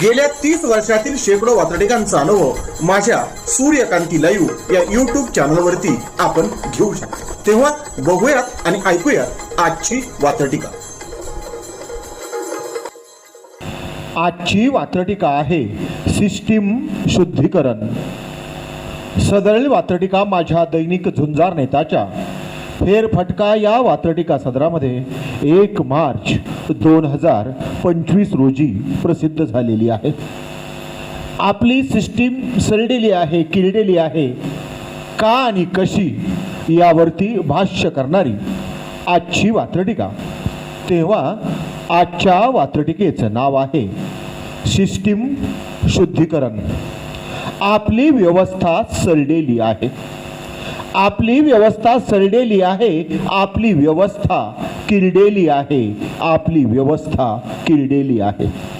गेल्या तीस वर्षातील शेकडो वातडिकांचा अनुभव माझ्या सूर्यकांती लाईव्ह या युट्यूब चॅनलवरती आपण घेऊ शकतो. तेव्हा बघूयात आणि ऐकूयात आजची वातडिका आजची वात्रटिका आहे सिस्टीम शुद्धीकरण. सदरील वात्रटिका माझ्या दैनिक झुंजार नेताच्या. फेरफटका या वात्रटिका सदरामध्ये एक मार्च दोन हजार पंचवीस रोजी प्रसिद्ध झालेली आहे. आपली सिस्टीम सरडेली आहे किरडेली आहे. का आणि कशी यावरती भाष्य करणारी आजची वात्रटिका. तेव्हा आजच्या वात्रटिकेचं नाव आहे सिस्टीम शुद्धीकरण. आपली व्यवस्था सरडेली आहे. आपली व्यवस्था सरडेली आहे आपली व्यवस्था किरडेली आहे. आपली व्यवस्था किरडेली आहे.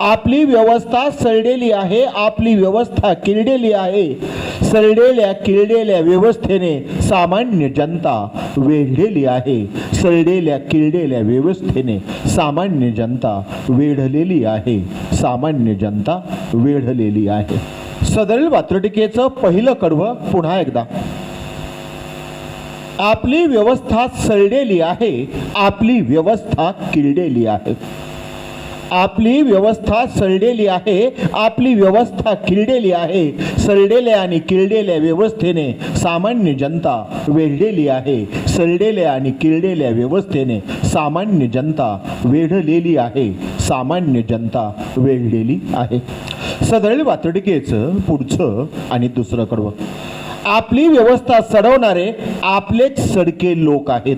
आपली व्यवस्था सरडेली आहे आपली व्यवस्था किरडेली आहे. सरडेल्या किरडेल्या व्यवस्थेने सामान्य जनता वेढलेली आहे. सरडेल्या किरडेल्या व्यवस्थेने सामान्य जनता वेढलेली आहे. सामान्य जनता वेढलेली आहे. सदरील वात्रटिकेचं पहिलं कडवं पुन्हा एकदा. आपली व्यवस्था सरडेली आहे आपली व्यवस्था किरडेली आहे. आपली व्यवस्था सरडेली आहे आपली व्यवस्था किरडेली आहे. सरडेल्या आणि किरडेल्या व्यवस्थेने सामान्य जनता वेढलेली आहे. सरडेल्या आणि किरडेल्या व्यवस्थेने सामान्य जनता वेढलेली आहे. सामान्य जनता वेढलेली आहे. सदळ वातडकेचं पुढचं आणि दुसरं कडवं. आपली व्यवस्था सडवणारे आपलेच सडके लोक आहेत.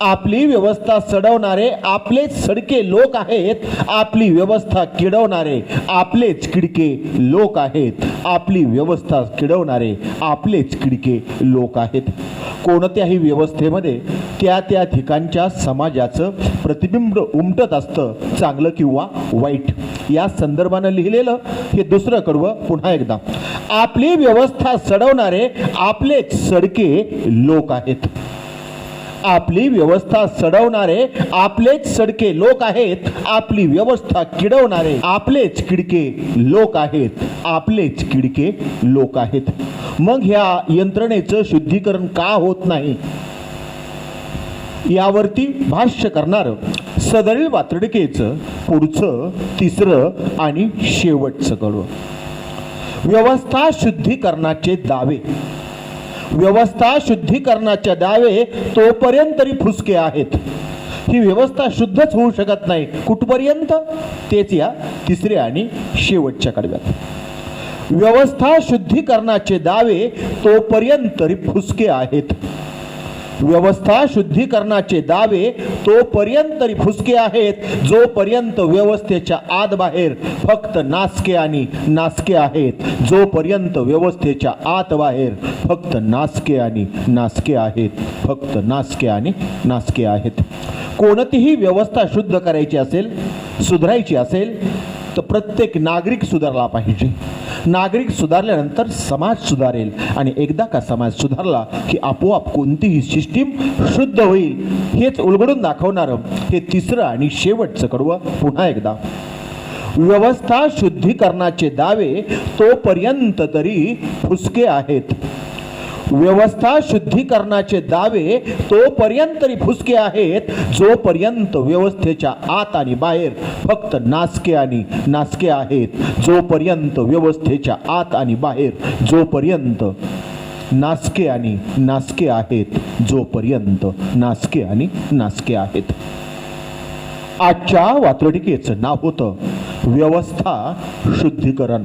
आपली व्यवस्था सडवणारे आपलेच सडके लोक आहेत. आपली व्यवस्था किडवणारे आपलेच किडके लोक आहेत. आपली व्यवस्था किडवणारे आपलेच किडके लोक आहेत. कोणत्याही व्यवस्थेमध्ये त्या त्या ठिकाणच्या समाजाचं प्रतिबिंब उमटत असतं चांगलं किंवा वाईट. या संदर्भानं लिहिलेलं हे दुसरं कडवं पुन्हा एकदा. आपली व्यवस्था सडवणारे आपलेच सडके लोक आहेत. आपली व्यवस्था सडवणारे आपलेच सडके लोक आहेत. आपली व्यवस्था किडवणारे आपलेच किडके लोक आहेत. आपलेच किडके लोक आहेत. मग ह्या यंत्रणेचं शुद्धीकरण का होत नाही? यावरती भाष्य करणारं सदरील वातडकेचं पुढचं तिसरं आणि शेवटचं कडवं. व्यवस्था शुद्धीकरणाचे दावे. व्यवस्था शुद्धीकरणाचे दावे तोपर्यंत तरी फुसके आहेत. ही व्यवस्था शुद्धच होऊ शकत नाही. कुठपर्यंत? तेच या तिसऱ्या आणि शेवटच्या कडव्यात. व्यवस्था शुद्धीकरणाचे दावे तोपर्यंत तरी फुसके आहेत. व्यवस्था शुद्धीकरणाचे दावे तोपर्यंत तरी फुसके आहेत. जोपर्यंत व्यवस्थेच्या आत बाहेर फक्त नासके आणि नासके आहेत. जोपर्यंत व्यवस्थेच्या आत बाहेर फक्त नासके आणि नासके आहेत. फक्त नासके आणि नासके आहेत. कोणतीही व्यवस्था शुद्ध करायची असेल सुधारायची असेल तर प्रत्येक नागरिक सुधारला पाहिजे. नागरिक सुधारल्यानंतर समाज सुधारेल आणि एकदा का समाज सुधारला की आपोआप कोणतीही सिस्टीम शुद्ध होईल हेच उलगडून दाखवणारं हे तिसरं आणि शेवटचं कडवं पुन्हा एकदा. व्यवस्था शुद्धीकरणाचे दावे तोपर्यंत तरी फुसके आहेत. व्यवस्था शुद्धीकरणाचे दावे तोपर्यंत तरी फुसके आहेत. जोपर्यंत व्यवस्थेच्या आत आणि बाहेर फक्त नासके आणि नासके आहेत जोपर्यंत व्यवस्थेच्या आत आणि बाहेर जोपर्यंत नासके आणि नासके आहेत जोपर्यंत नासके आणि नासके आहेत. आजच्या वात्रटिकेचं नाव होतं व्यवस्था शुद्धीकरण.